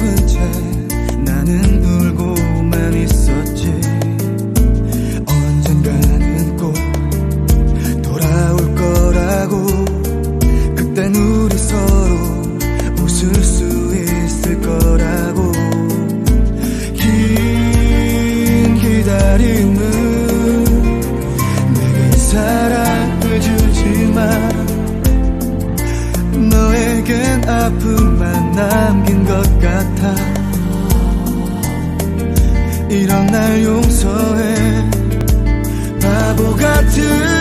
잡은 나는 울고만 있었지. 언젠가는 꼭 돌아올 거라고. 그땐 우리 서로 웃을 수 있을 거라고. 긴 기다림은 내겐 사랑을 주지 마 이런 날 용서해. 바보 같은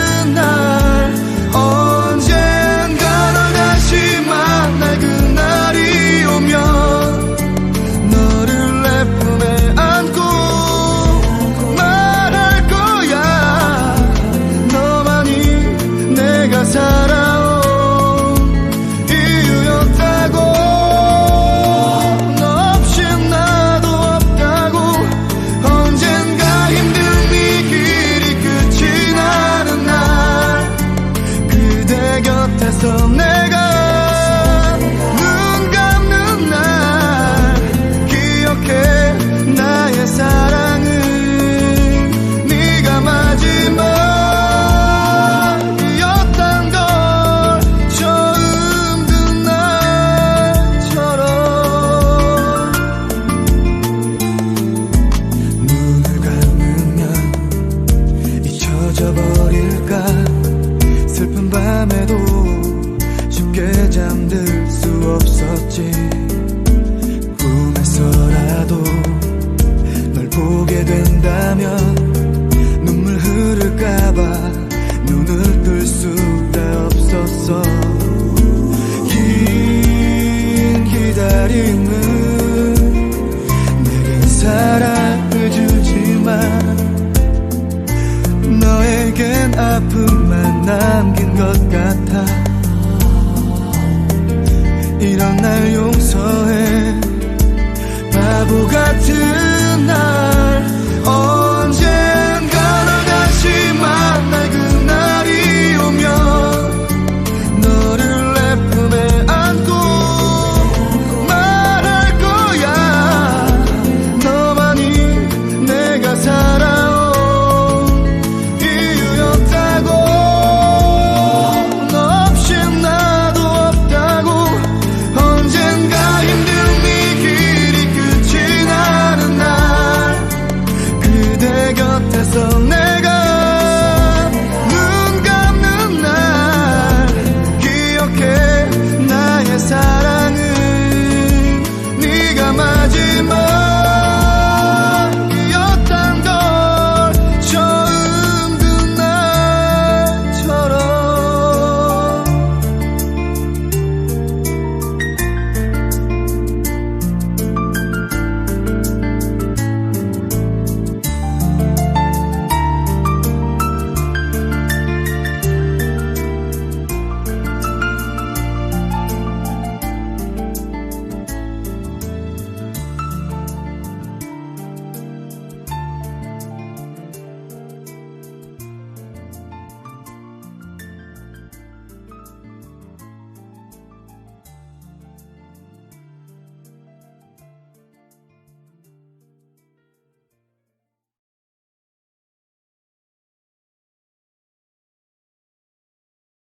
사랑해주지만 너에겐 아픔만 남긴 것 같아. 이런 날 용서해. 바보 같은